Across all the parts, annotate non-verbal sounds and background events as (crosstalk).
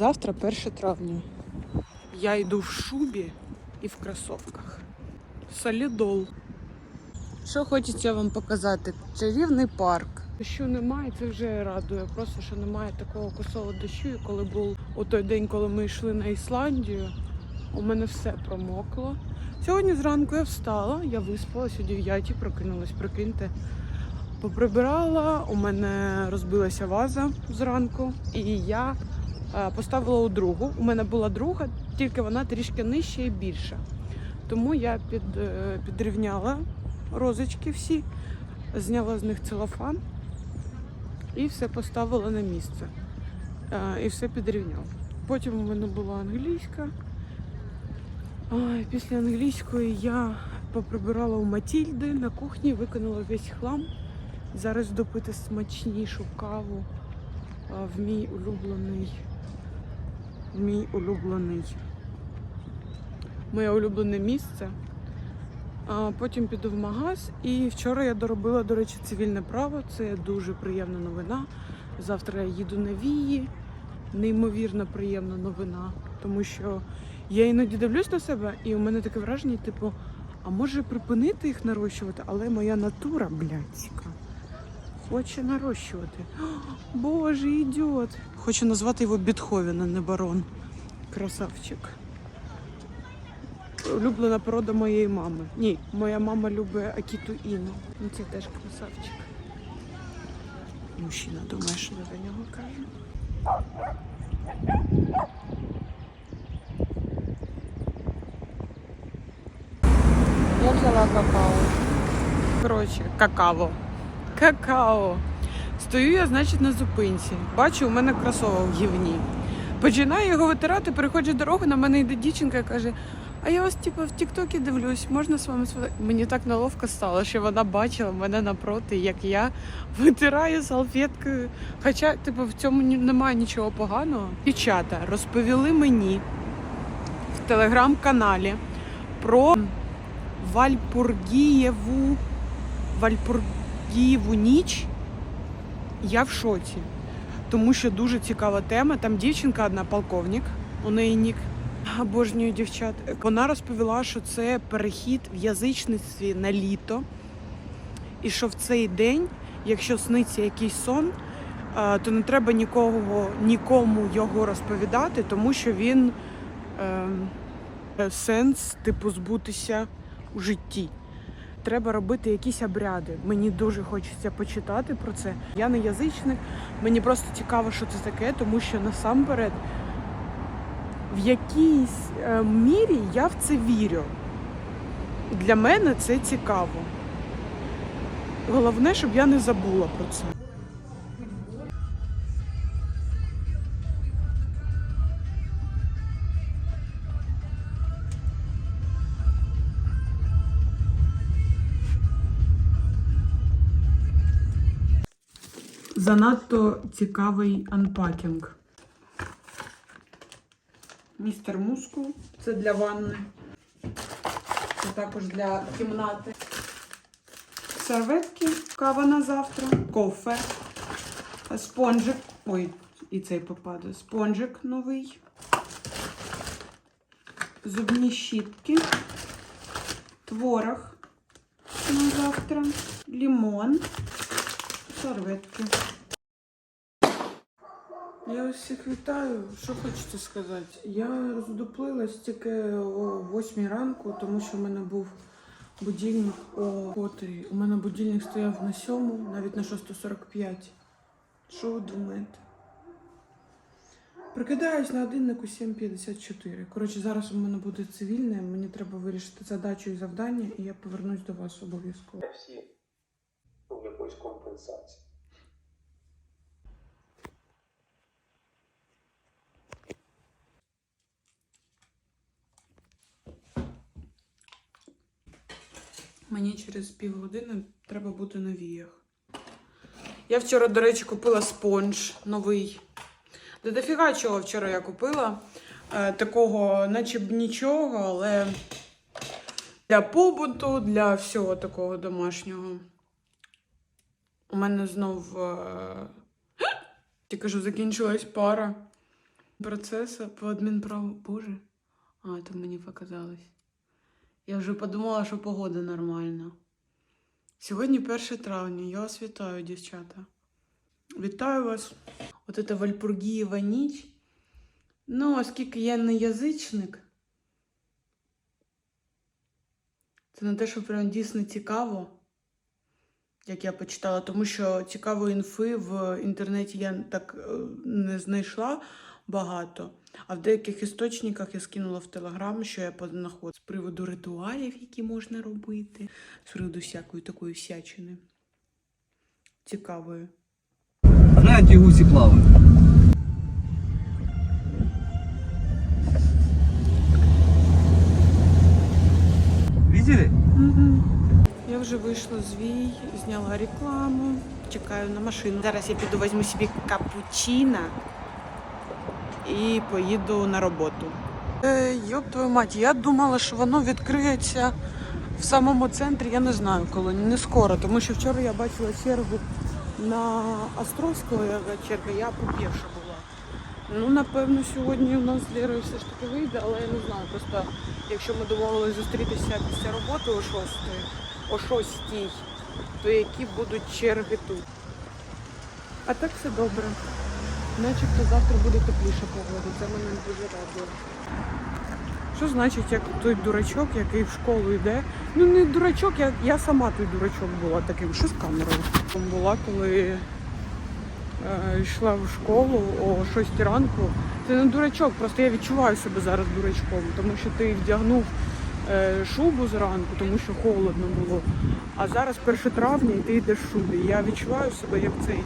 Завтра 1 травня. Я йду в шубі і в кросовках. Солідол. Що хочеться вам показати? Чарівний парк. Дощу немає, це вже радує. Просто що немає такого косого дощу. І коли був у той день, коли ми йшли на Ісландію, у мене все промокло. Сьогодні зранку я встала, я виспалась о 9 прокинулась, прикиньте. Поприбирала, у мене розбилася ваза зранку, і я поставила у другу. У мене була друга, тільки вона трішки нижча і більша. Тому я під, е, підрівняла розочки всі, зняла з них целофан і все поставила на місце. Е, І все підрівняла. Потім у мене була англійська. Після англійської я поприбирала у Матільди на кухні, виконала весь хлам. Зараз допити смачнішу каву в мій улюблений. Мій улюблений. Моє улюблене місце. Потім піду в магаз. І вчора я доробила, до речі, цивільне право. Це дуже приємна новина. Завтра я їду на вії. Неймовірно приємна новина. Тому що я іноді дивлюсь на себе, і у мене таке враження, типу, а може припинити їх нарощувати, але моя натура, блядська, хоче нарощувати. О, (gasps) Боже, ідіот. Хочу назвати його Бетховен, а не барон. Красавчик. Улюблена порода моєї мами. Ні, моя мама любить Акіту Іну. Ну це теж красавчик. Мужчина думає, що я до нього кажу. Я взяла какао. Коротше, какао. Какао. Стою я, значить, на зупинці. Бачу, у мене кросовок в гівні. Починаю його витирати, переходжу дорогу, на мене йде дівчинка і каже: а я вас типу, в Тіктокі дивлюсь, можна з вами сфото-?» Мені так неловко стало, що вона бачила мене напроти, як я (laughs) витираю салфеткою. Хоча, типу, в цьому немає нічого поганого. Дівчата розповіли мені в телеграм-каналі про Вальпургієву Вальпургієву ніч. Я в шоці. Тому що дуже цікава тема. Там дівчинка одна полковник, у неї нік. Обожнюю дівчат. Вона розповіла, що це перехід в язичництві на літо. І що в цей день, якщо сниться якийсь сон, то не треба нікого, нікому його розповідати, тому що він е, сенс, типу, збутися у житті. Треба робити якісь обряди. Мені дуже хочеться почитати про це. Я не язичник, мені просто цікаво, що це таке, тому що насамперед в якійсь е, мірі я в це вірю. Для мене це цікаво. Головне, щоб я не забула про це. Занадто цікавий анпакінг. Містер Мускул. Це для ванни. Це також для кімнати. Серветки, кава на завтра, кофе, спонжик. Ой, і цей попаде. Спонжик новий. Зубні щітки, творог на завтра, лимон, серветки. Я всіх вітаю. Що хочете сказати? Я роздуплилась тільки о 8 ранку, тому що в мене був будильник о котрій. У мене будильник стояв на 7, навіть на 6.45. Що ви думаєте? Прикидаюсь на годиннику 7.54. Коротше, зараз у мене буде цивільне, мені треба вирішити задачу і завдання, і я повернусь до вас обов'язково. Всі ну, якоїсь компенсації. Мені через півгодини треба бути на віях. Я вчора, до речі, купила спонж новий. Да дофіга чого вчора я купила. Е, такого, наче б нічого, але для побуту, для всього такого домашнього. У мене знов. Е... Я кажу, закінчилась пара. Процесу по адмінправу. Боже. А, це мені показалось. Я вже подумала, що погода нормальна. Сьогодні 1 травня. Я вас вітаю, дівчата. Вітаю вас. От це Вальпургієва ніч. Ну, оскільки я не язичник, це не те, що прям дійсно цікаво, як я почитала, тому що цікавої інфи в інтернеті я так е, не знайшла багато. А в деяких істочниках я скинула в Телеграм, що я понаходила з приводу ритуалів, які можна робити, з приводу всякої такої всячини. Цікавої. А знаете, гуси плавают. Видели? Я вже вийшла з Вій, зняла рекламу, чекаю на машину. Зараз я піду візьму собі капучино і поїду на роботу. Е, йоп твою мать, я думала, що воно відкриється в самому центрі, я не знаю коли, не скоро, тому що вчора я бачила чергу на Островського черга, я попівша була. Ну, напевно, сьогодні у нас з Лєрою все ж таки вийде, але я не знаю. Просто якщо ми домовилися зустрітися після роботи о 6, о 6, то які будуть черги тут. А так все добре. Начебто завтра буде тепліша погода, це мене дуже радує. Що значить, як той дурачок, який в школу йде? Ну не дурачок, я, я сама той дурачок була таким. Що з камерою? Була, коли е, йшла в школу о 6 ранку. Це не дурачок, просто я відчуваю себе зараз дурачком, тому що ти вдягнув шубу зранку, тому що холодно було. А зараз 1 травня і ти йдеш в шубі. Я відчуваю себе як цей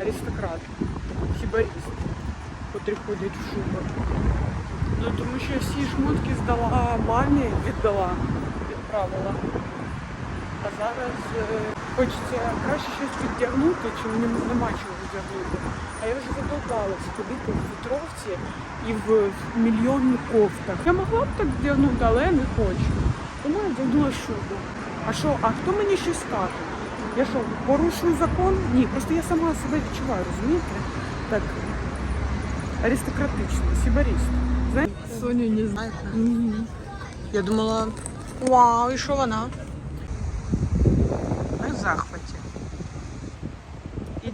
аристократ, хібаріст, котрий ходить в шубах. Ну тому що я всі шмотки здала мамі, віддала, відправила. А зараз е, хочеться краще щось підтягнути, чи нема чого вдягнути. А я вже задовбалася ходити в вітровці і в мільйонних кофтах. Я могла б так вдягнути, але я не хочу. Тому я вдягнула шубу. А що, а хто мені щось скаже? Я що, порушую закон? Ні, просто я сама себе відчуваю, розумієте? Так аристократично, сібаріст. Знаєте? Соню не знаю. Я думала, вау, і що вона? Ми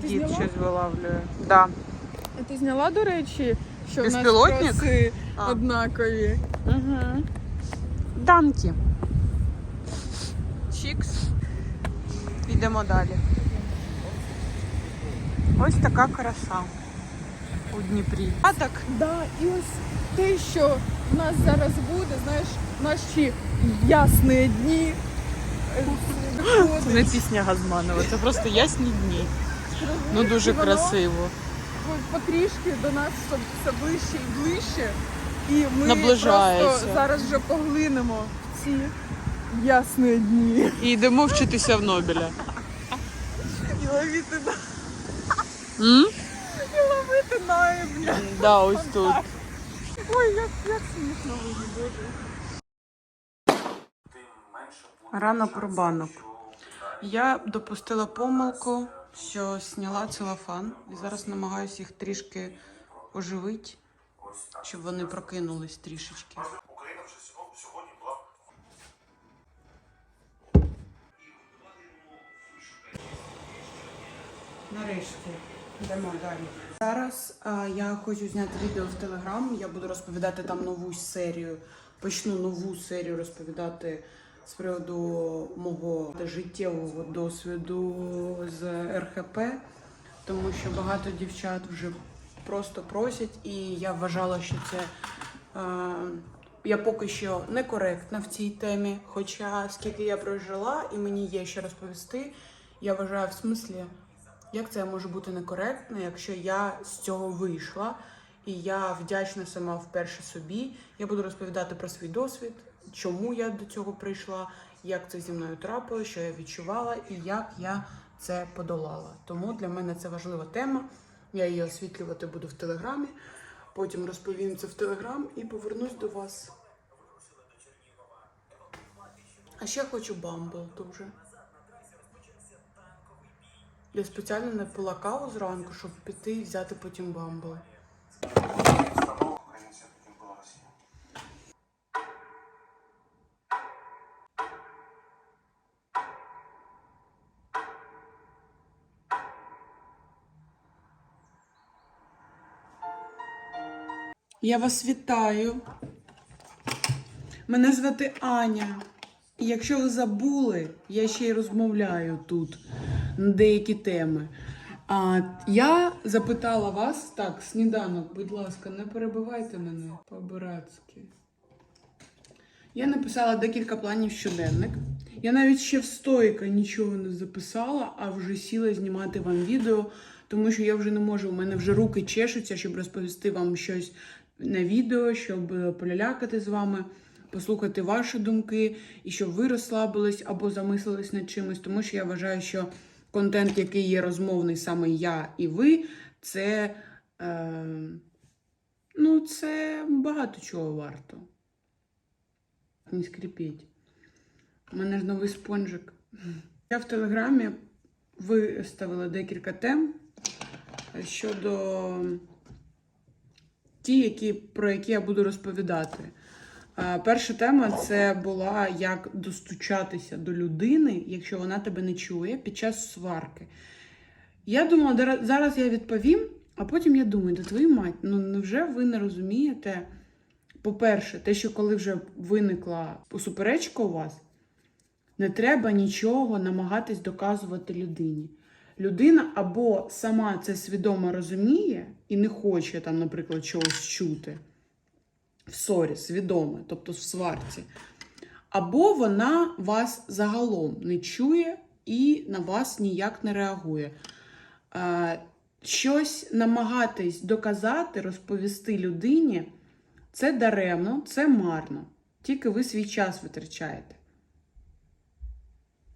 дід зняла? щось вилавлює. Да. А ти зняла, до речі, що в нас Безпілотник? траси А. однакові. Угу. Данки. Чікс. Йдемо далі. Ось така краса у Дніпрі. А так, Да, і ось те, що в нас зараз буде, знаєш, наші ясні дні. е, це не виходить, пісня Газманова, це просто ясні дні. Ну дуже і воно красиво. Потрішки до нас все- ближче і ближче. І ми Наближається. просто зараз вже поглинемо в ці ясні дні. І йдемо вчитися в Нобеля. І ловити на М? і ловити наїбня. Да, ось тут. Ой, як, як смішно виглядає. Ранок рубанок. Я допустила помилку, що зняла целофан і зараз намагаюся їх трішки оживити, щоб вони прокинулись трішечки. Нарешті йдемо далі. Зараз а, я хочу зняти відео в Телеграм. Я буду розповідати там нову серію. Почну нову серію розповідати з приводу мого життєвого досвіду з РХП, тому що багато дівчат вже просто просять, і я вважала, що це. е, я поки що некоректна в цій темі, хоча скільки я прожила і мені є що розповісти, я вважаю в смислі, як це може бути некоректно, якщо я з цього вийшла, і я вдячна сама вперше собі. Я буду розповідати про свій досвід, чому я до цього прийшла, як це зі мною трапилося, що я відчувала і як я це подолала. Тому для мене це важлива тема. Я її освітлювати буду в телеграмі. Потім розповім це в телеграм і повернусь до вас. А ще хочу бамбл дуже. Я спеціально не пила каву зранку, щоб піти і взяти потім бамбл. Я вас вітаю. Мене звати Аня. Якщо ви забули, я ще й розмовляю тут на деякі теми. А, я запитала вас, так, сніданок, будь ласка, не перебивайте мене по-братськи. Я написала декілька планів щоденник. Я навіть ще в стойка нічого не записала, а вже сіла знімати вам відео, тому що я вже не можу. У мене вже руки чешуться, щоб розповісти вам щось на відео, щоб е, полялякати з вами, послухати ваші думки, і щоб ви розслабились або замислились над чимось, тому що я вважаю, що контент, який є розмовний саме я і ви, це, е, ну, це багато чого варто. Не скрипіть. У мене ж новий спонжик. Я в телеграмі виставила декілька тем щодо ті, які, про які я буду розповідати. Перша тема це була як достучатися до людини, якщо вона тебе не чує під час сварки. Я думала, зараз я відповім, а потім я думаю, да твою мать, ну невже ви не розумієте? По-перше, те, що коли вже виникла суперечка у вас, не треба нічого намагатись доказувати людині. Людина або сама це свідомо розуміє і не хоче там, наприклад, чогось чути в ссорі, свідомо, тобто в сварці. Або вона вас загалом не чує і на вас ніяк не реагує. Е, Щось намагатись доказати, розповісти людині, це даремно, це марно. Тільки ви свій час витрачаєте.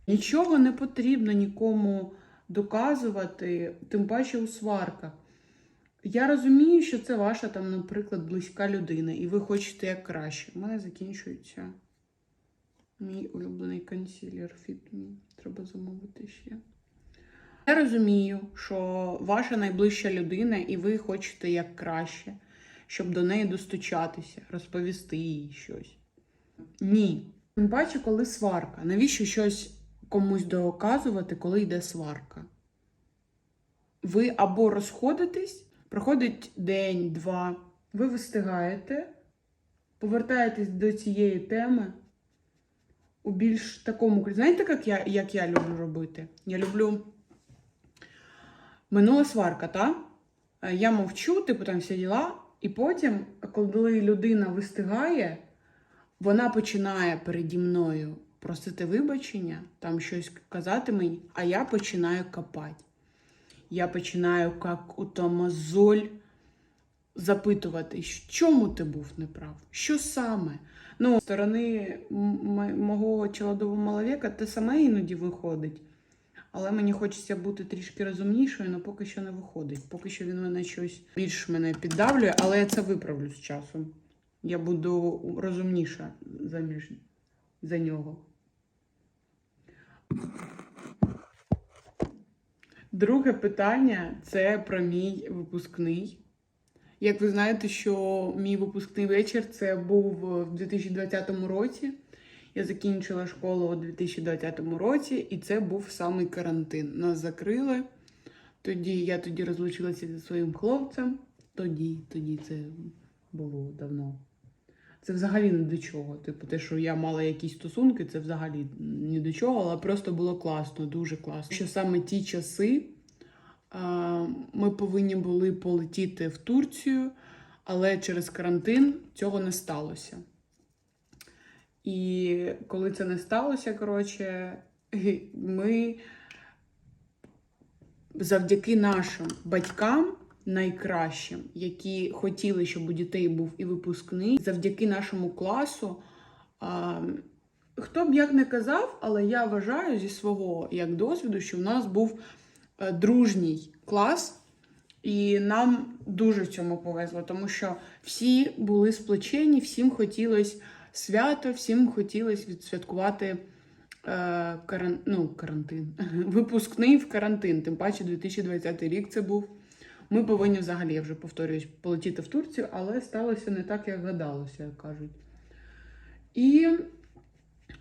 Нічого не потрібно нікому доказувати, тим паче у сварках. Я розумію, що це ваша, там, наприклад, близька людина, і ви хочете як краще. У мене закінчується мій улюблений консілер Fit. Треба замовити ще. Я розумію, що ваша найближча людина, і ви хочете як краще, щоб до неї достучатися, розповісти їй щось. Ні. Тим паче, коли сварка. Навіщо щось комусь доказувати, коли йде сварка? Ви або розходитесь, проходить день, два, ви вистигаєте, повертаєтесь до цієї теми у більш такому. Знаєте, як я, як я люблю робити? Я люблю минула сварка, та? Я мовчу, типу там всі діла, і потім, коли людина вистигає, вона починає переді мною просити вибачення, там щось казати мені, а я починаю копати. Я починаю, як у мозоль, запитувати, в чому ти був неправ, що саме. Ну, з сторони мого чолового маловіка те саме іноді виходить. Але мені хочеться бути трішки розумнішою, але поки що не виходить. Поки що він мене щось більш мене піддавлює, але я це виправлю з часом. Я буду розумніша заміж за нього. Друге питання це про мій випускний. Як ви знаєте, що мій випускний вечір це був в 2020 році. Я закінчила школу у 2020 році, і це був самий карантин. Нас закрили. Тоді я тоді розлучилася зі своїм хлопцем. Тоді, тоді це було давно. Це взагалі не до чого. Типу, те, що я мала якісь стосунки, це взагалі ні до чого, але просто було класно, дуже класно. Що саме ті часи ми повинні були полетіти в Турцію, але через карантин цього не сталося. І коли це не сталося, коротше, ми завдяки нашим батькам найкращим, які хотіли, щоб у дітей був і випускний, завдяки нашому класу. А, хто б як не казав, але я вважаю зі свого як досвіду, що в нас був е, дружній клас. І нам дуже в цьому повезло, тому що всі були сплочені, всім хотілося свято, всім хотілося відсвяткувати е, ну, карантин. (laughs) Випускний в карантин. Тим паче 2020 рік це був. Ми повинні взагалі, я вже повторююсь, полетіти в Турцію, але сталося не так, як гадалося, як кажуть. І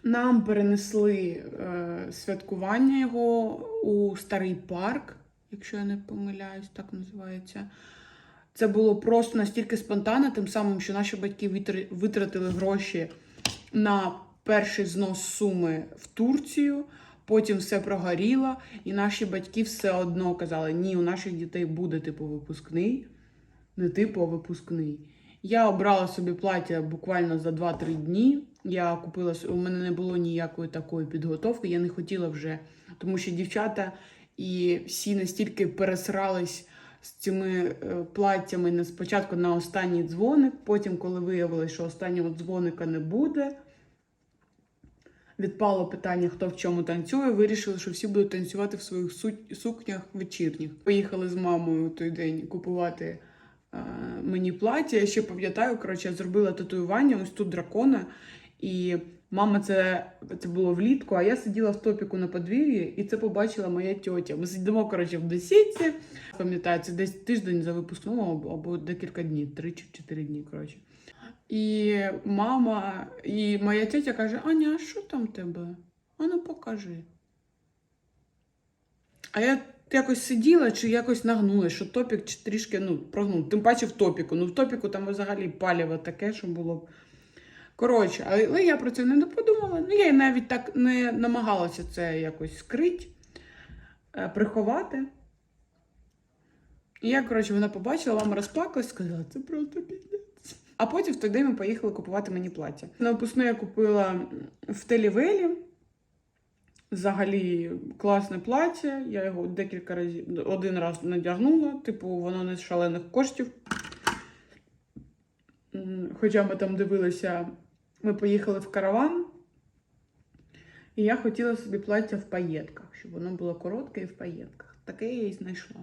нам перенесли е, святкування його у старий парк, якщо я не помиляюсь, так називається. Це було просто настільки спонтанно, тим самим, що наші батьки витратили гроші на перший знос суми в Турцію. Потім все прогоріло, і наші батьки все одно казали: ні, у наших дітей буде типу випускний, не типу, а випускний. Я обрала собі плаття буквально за 2-3 дні. Я купила у мене не було ніякої такої підготовки. Я не хотіла вже, тому що дівчата і всі настільки пересрались з цими е, платтями спочатку на останній дзвоник. Потім, коли виявилось, що останнього дзвоника не буде, відпало питання, хто в чому танцює. Вирішили, що всі будуть танцювати в своїх сукнях вечірніх. Поїхали з мамою той день купувати е, мені плаття. Я ще пам'ятаю, коротше, я зробила татуювання ось тут дракона. І мама це, це було влітку, а я сиділа в топіку на подвір'ї, і це побачила моя тьотя. Ми сидимо, коротше, в бесідці. Пам'ятаю, це десь тиждень за випускного або декілька днів, три чи чотири дні, коротше. І мама, і моя тетя каже: Аня, а що там тебе? А ну покажи. А я якось сиділа чи якось нагнулася, що топік трішки ну, прогнув. Тим паче в топіку. Ну, в топіку там взагалі паліво таке, що було б. Коротше, але я про це не подумала. Ну, я й навіть так не намагалася це якось скрити, е, приховати. І я, коротше, вона побачила, мама розплакалась, сказала, це просто піздець. А потім в той день ми поїхали купувати мені плаття. На випускне я купила в Телівелі. Взагалі класне плаття. Я його декілька разів один раз надягнула. Типу, воно не з шалених коштів. Хоча ми там дивилися, ми поїхали в караван. І я хотіла собі плаття в паєтках, щоб воно було коротке і в паєтках. Таке я і знайшла.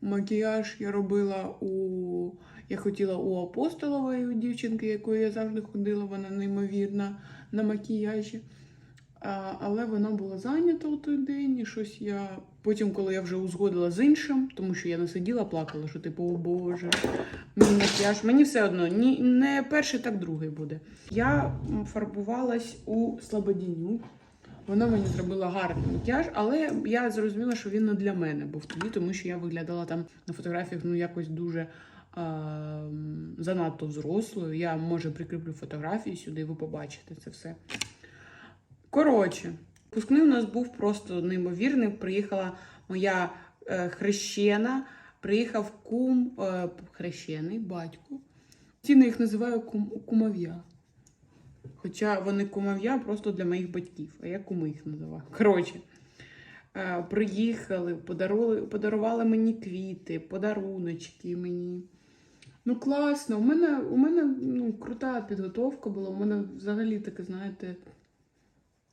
Макіяж я робила у. Я хотіла у апостолової у дівчинки, якою я завжди ходила, вона неймовірна на макіяжі. А, але вона була зайнята у той день, і щось я. Потім, коли я вже узгодила з іншим, тому що я не сиділа, плакала, що типу, о Боже, мій макіяж. Мені все одно ні, не перший, так другий буде. Я фарбувалась у Слободіню. Вона мені зробила гарний макіяж, але я зрозуміла, що він не для мене був тоді, тому що я виглядала там на фотографіях ну якось дуже а, занадто взрослою. Я може прикріплю фотографії сюди, ви побачите це все. Коротше, випускний у нас був просто неймовірний. Приїхала моя е, хрещена, приїхав кум е, хрещений батько. Ціни їх називаю кум, кумов'я. Хоча вони кумов'я просто для моїх батьків, а я куми їх називаю. Коротше, е, приїхали, подарували, подарували мені квіти, подаруночки мені. Ну, класно. У мене, у мене ну, крута підготовка була. У мене взагалі таке, знаєте,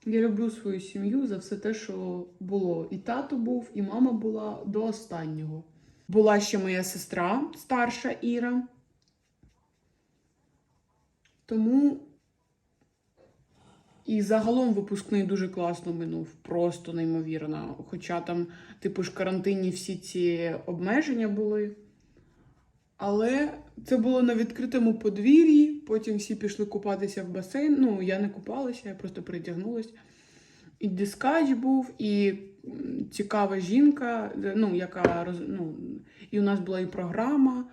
я люблю свою сім'ю за все те, що було. І тато був, і мама була до останнього. Була ще моя сестра, старша Іра. Тому і загалом випускний дуже класно минув, просто неймовірно. Хоча там, типу ж, карантинні всі ці обмеження були. Але це було на відкритому подвір'ї. Потім всі пішли купатися в басейн. Ну, я не купалася, я просто передягнулась. І дискач був, і цікава жінка, ну, яка ну, і у нас була і програма,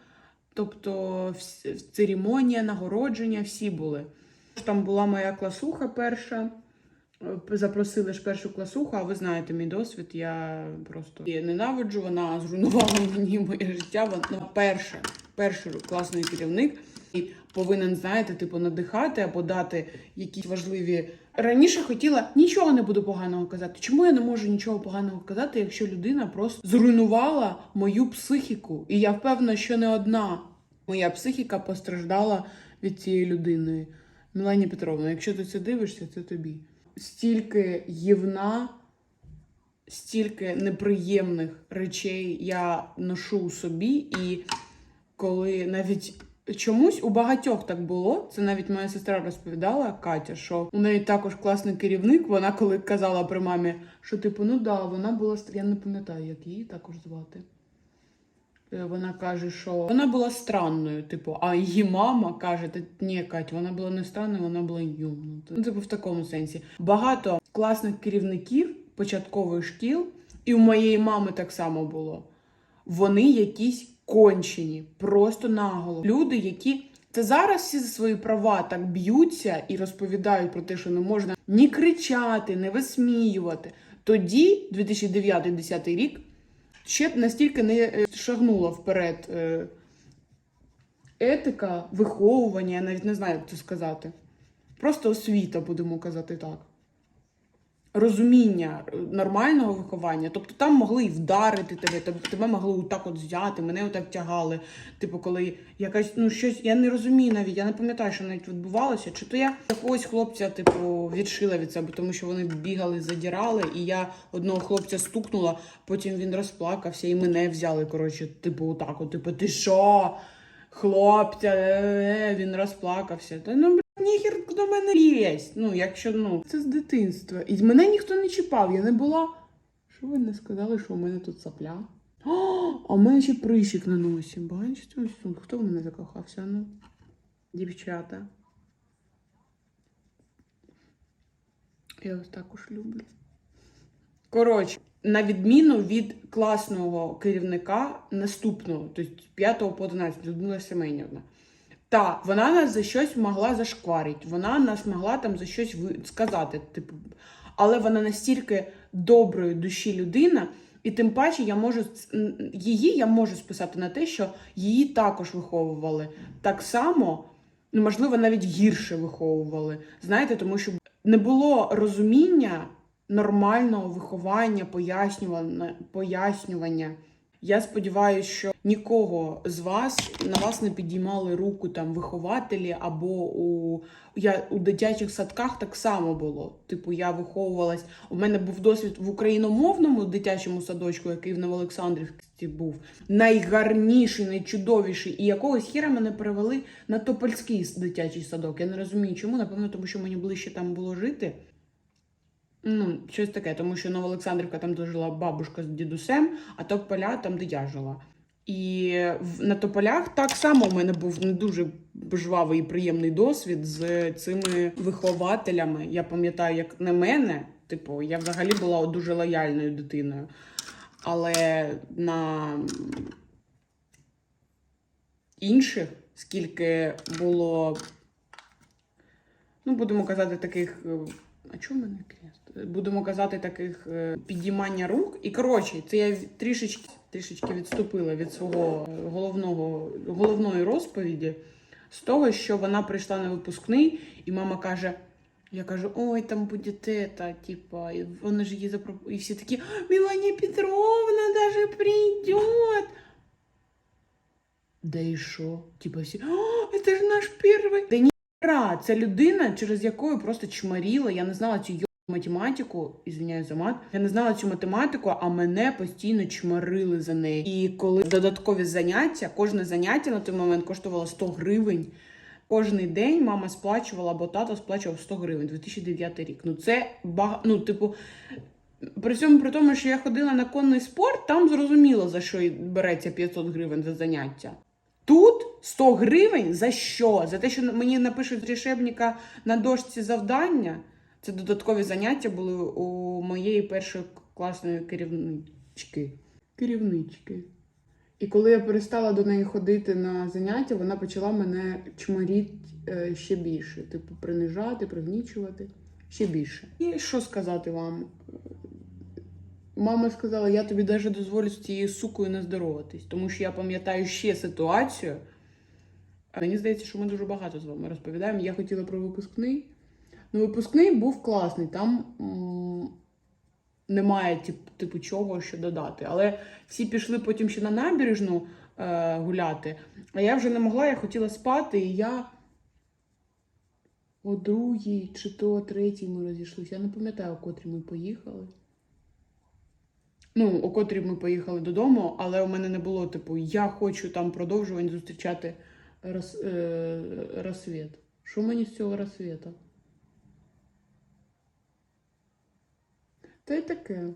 тобто церемонія, нагородження, всі були. Там була моя класуха перша. Е, Запросили ж першу класуху, а ви знаєте мій досвід. Я просто її ненавиджу. Вона зруйнувала (laughs) мені моє життя. Вона перша, перший класний керівник і повинен, знаєте, типу, надихати або дати якісь важливі. Раніше хотіла нічого не буду поганого казати. Чому я не можу нічого поганого казати, якщо людина просто зруйнувала мою психіку? І я впевнена, що не одна моя психіка постраждала від цієї людини. Мелані Петровна, якщо ти це дивишся, це тобі. Стільки гівна, стільки неприємних речей я ношу у собі, і коли навіть чомусь у багатьох так було, це навіть моя сестра розповідала Катя, що у неї також класний керівник. Вона коли казала при мамі, що типу, ну да, вона була я не пам'ятаю, як її також звати. Е, Вона каже, що вона була странною, типу, а її мама каже: «Та ні, Кать, вона була не странною, вона була юмною. Ну, типу, в такому сенсі. Багато класних керівників початкових шкіл, і у моєї мами так само було. вони якісь кончені, просто наголо. Люди, які це зараз всі за свої права так б'ються і розповідають про те, що не можна ні кричати, не висміювати. Тоді, 2009-2010 рік, ще настільки не е, шагнула вперед е, етика, виховування, я навіть не знаю, як це сказати. Просто освіта, будемо казати так. Розуміння е, нормального виховання. Тобто там могли і вдарити тебе, тебе- могли отак от взяти, мене отак тягали. Типу, коли якась, ну щось, я не розумію навіть, я не пам'ятаю, що навіть відбувалося. Чи то я якогось хлопця, типу, відшила від себе, тому що вони бігали, задірали, і я одного хлопця стукнула, потім він розплакався і мене взяли. Коротше, типу, отак, от, типу, ти що? Хлопця, він розплакався. Та ну, ніхер до мене лізь. Ну, якщо ну, це з дитинства. І мене ніхто не чіпав, я не була. Що ви не сказали, що у мене тут сапля? О, а у мене ще прищик на носі. Бачите, ось хто в мене закохався? Ну, дівчата. Я вас також люблю. Коротше, на відміну від класного керівника наступного, тобто з 5 по 11, Людмила Семенівна. Та, вона нас за щось могла зашкварити, вона нас могла там за щось сказати. Типу, але вона настільки доброї душі людина, і тим паче я можу її я можу списати на те, що її також виховували так само, ну можливо, навіть гірше виховували. Знаєте, тому що не було розуміння нормального виховання, пояснювання, пояснювання. Я сподіваюся, що нікого з вас на вас не підіймали руку там вихователі, або у я у дитячих садках так само було. Типу, я виховувалась. У мене був досвід в україномовному дитячому садочку, який в Новоолександрівці був найгарніший, найчудовіший. І якогось хіра мене перевели на Топольський дитячий садок. Я не розумію, чому. Напевно, тому що мені ближче там було жити. Ну, щось таке, тому що Новоолександрівка там де жила бабушка з дідусем, а Тополя там, де я жила. І на Тополях так само в мене був не дуже жвавий і приємний досвід з цими вихователями. Я пам'ятаю, як на мене, типу, я взагалі була дуже лояльною дитиною. Але на інших, скільки було, ну, будемо казати, таких. е, А чому мене крест? Будемо казати, таких е, підіймання рук. І коротше, це я трішечки, трішечки відступила від свого е, головного, головної розповіді з того, що вона прийшла на випускний, і мама каже. Я кажу, ой, там буде тета, типа, і вони ж її запро... І всі такі, Меланія Петровна даже прийде. Да і що? Типа всі, о, це ж наш перший. Да ні, це людина, через якою просто чмаріла. Я не знала цю математику, ізвиняюсь за мат. Я не знала цю математику, а мене постійно чмарили за неї. І коли додаткові заняття, кожне заняття на той момент коштувало 100 гривень. Кожний день мама сплачувала або тато сплачував 100 гривень 2009 рік. Ну це бага... ну, типу, при цьому при тому, що я ходила на конний спорт, там зрозуміло, за що береться 500 гривень за заняття. Тут 100 гривень за що? За те, що мені напишуть рішебника на дошці завдання. Це додаткові заняття були у моєї першої класної керівнички. Керівнички. І коли я перестала до неї ходити на заняття, вона почала мене чмаріти е, ще більше. Типу, принижати, пригнічувати ще більше. І що сказати вам? Мама сказала, я тобі навіть дозволю з цією сукою не здороватись, тому що я пам'ятаю ще ситуацію. Мені здається, що ми дуже багато з вами розповідаємо. Я хотіла про випускний. Ну, випускний був класний, там немає тип, типу чого що додати. Але всі пішли потім ще на набережну е, гуляти, а я вже не могла, я хотіла спати, і я о другій чи то о третій ми розійшлися. Я не пам'ятаю, о котрій ми поїхали. Ну, о котрій ми поїхали додому, але у мене не було, типу, я хочу там продовжувати зустрічати роз, е, розсвіт. Що мені з цього розсвіта? Та й таке.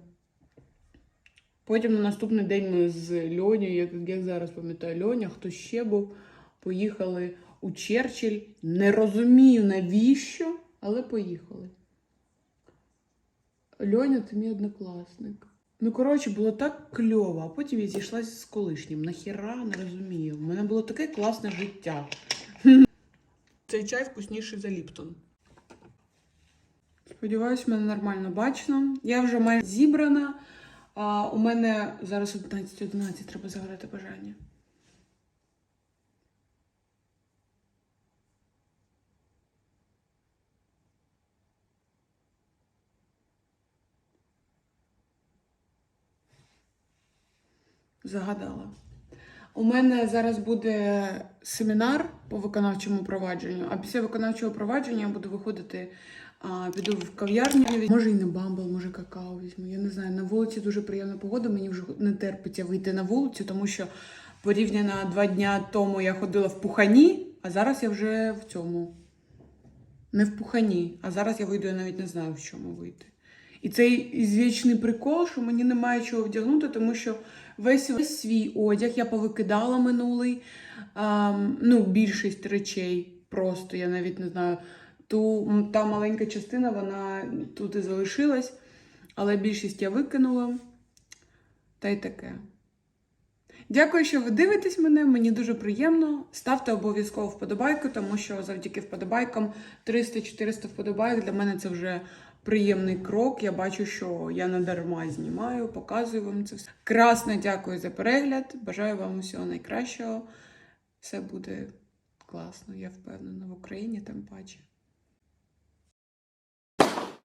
Потім на наступний день ми з Льоню, як, як зараз пам'ятаю, Льоня, хто ще був, поїхали у Черчилль. Не розумію навіщо, але поїхали. Льоня це мій однокласник. Ну, коротше, було так кльово, а потім я зійшлася з колишнім. Нахіра не розумію. У мене було таке класне життя. (laughs) Цей чай вкусніший за Ліптон. Сподіваюсь, мене нормально бачно. Я вже майже зібрана. А, у мене зараз 11.11, треба загадати бажання. Загадала. У мене зараз буде семінар по виконавчому провадженню, а після виконавчого провадження я буду виходити, піду в кав'ярню. Може і не бамбл, може какао візьму. Я не знаю. На вулиці дуже приємна погода. Мені вже не терпиться вийти на вулицю, тому що порівняно два дня тому я ходила в пухані, а зараз я вже в цьому. Не в пухані, а зараз я вийду, я навіть не знаю, в чому вийти. І цей звічний прикол, що мені немає чого вдягнути, тому що весь, весь свій одяг я повикидала минулий. Ам, ну, більшість речей просто, я навіть не знаю. Ту, та маленька частина, вона тут і залишилась, але більшість я викинула. Та й таке. Дякую, що ви дивитесь мене. Мені дуже приємно. Ставте обов'язково вподобайку, тому що завдяки вподобайкам 300-400 вподобайок для мене це вже приємний крок. Я бачу, що я не дарма знімаю, показую вам це все. Красно дякую за перегляд. Бажаю вам усього найкращого. Все буде класно, я впевнена, в Україні тим паче.